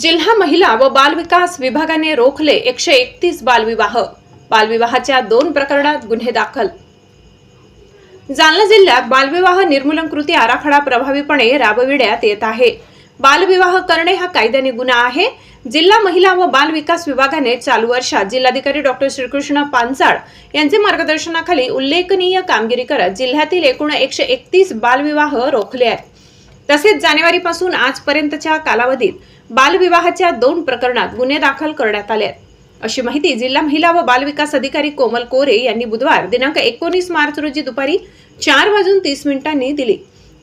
जिल्हा महिला व बालविकास विभागाने रोखले एकशे एकतीस बालविवाह. बालविवाहाच्या दोन प्रकरणात गुन्हे दाखल. जालना जिल्ह्यात बालविवाह निर्मूलन कृती आराखडा प्रभावीपणे राबविण्यात येत आहे. बालविवाह करणे हा कायद्याने गुन्हा आहे. जिल्हा महिला व बाल विकास विभागाने चालू वर्षात जिल्हाधिकारी डॉक्टर श्रीकृष्ण पानसाळ यांचे मार्गदर्शनाखाली उल्लेखनीय कामगिरी करत जिल्ह्यातील एकूण एकशे एकतीस बालविवाह रोखले आहेत. तसेच जानेवारीपासून आजपर्यंतच्या कालावधीत बालविवाहाच्या दोन प्रकरणात गुन्हे दाखल करण्यात आले आहेत. अशी माहिती जिल्हा महिला व बालविकास अधिकारी कोमल कोरे यांनी बुधवार दिनांक एकोणीस मार्च रोजी दुपारी चार वाजून तीस मिनिटांनी दिली.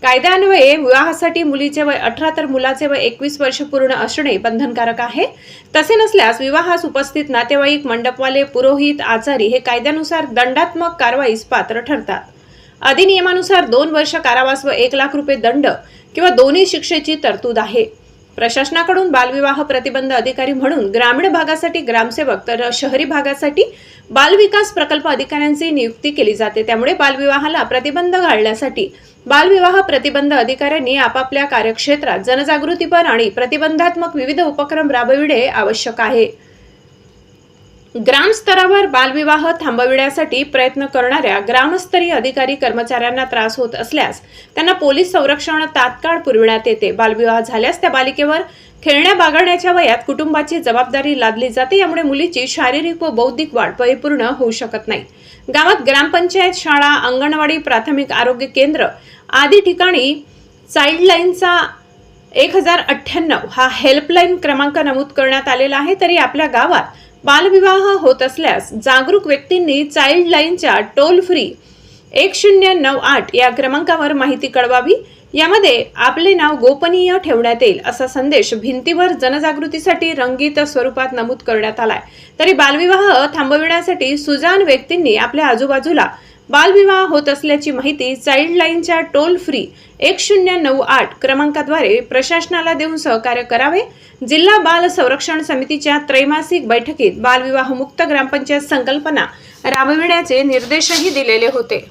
कायद्यान्वये विवाहासाठी मुलीचे वय अठरा तर मुलाचे वय एकवीस वर्ष पूर्ण असणे बंधनकारक आहे. तसे नसल्यास विवाहास उपस्थित नातेवाईक मंडपवाले पुरोहित आचारी हे कायद्यानुसार दंडात्मक कारवाईस पात्र ठरतात. अधिनियमानुसार दोन वर्ष कारावास व एक लाख रुपये दंड किंवा दोन्ही शिक्षेची तरतूद आहे. प्रशासनाकडून बालविवाह प्रतिबंध अधिकारी म्हणून ग्रामीण भागासाठी ग्रामसेवक तर शहरी भागासाठी बालविकास प्रकल्प अधिकाऱ्यांची नियुक्ती केली जाते. त्यामुळे बालविवाहाला प्रतिबंध घालण्यासाठी बालविवाह प्रतिबंध अधिकाऱ्यांनी आपापल्या कार्यक्षेत्रात जनजागृतीपर आणि प्रतिबंधात्मक विविध उपक्रम राबविणे आवश्यक आहे. ग्रामस्तरावर बालविवाह थांबविण्यासाठी प्रयत्न करणाऱ्या ग्रामस्तरीय अधिकारी कर्मचाऱ्यांना त्रास होत असल्यास त्यांना पोलीस संरक्षण तात्काळ पुरविण्यात येते. बालविवाह झाल्यास त्या बालिकेवर खेळण्या बागडण्याच्या वयात कुटुंबाची जबाबदारी लादली जाते. यामुळे मुलीची शारीरिक व बौद्धिक वाढ परिपूर्ण होऊ शकत नाही. गावात ग्रामपंचायत शाळा अंगणवाडी प्राथमिक आरोग्य केंद्र आदी ठिकाणी चाइल्डलाईनचा एक हजार अठ्ठ्याण्णव हा हेल्पलाईन क्रमांक नमूद करण्यात आलेला आहे. तरी आपल्या गावात बालविवाह होत असल्यास जागरूक व्यक्तींनी चाइल्ड लाईनच्या टोल फ्री एक शून्य नऊ आठ या क्रमांकावर माहिती कळवावी. यामध्ये आपले नाव गोपनीय ठेवण्यात येईल असा संदेश भिंतीवर जनजागृतीसाठी रंगीत स्वरूपात नमूद करण्यात आलाय. तरी बालविवाह थांबविण्यासाठी सुजान व्यक्तींनी आपल्या आजूबाजूला बालविवाह होत असल्याची माहिती चाइल्डलाईनच्या टोल फ्री एक शून्य नऊ आठ क्रमांकाद्वारे प्रशासनाला देऊन सहकार्य करावे. जिल्हा बाल संरक्षण समितीच्या त्रैमासिक बैठकीत बालविवाह मुक्त ग्रामपंचायत संकल्पना राबविण्याचे निर्देशही दिलेले होते.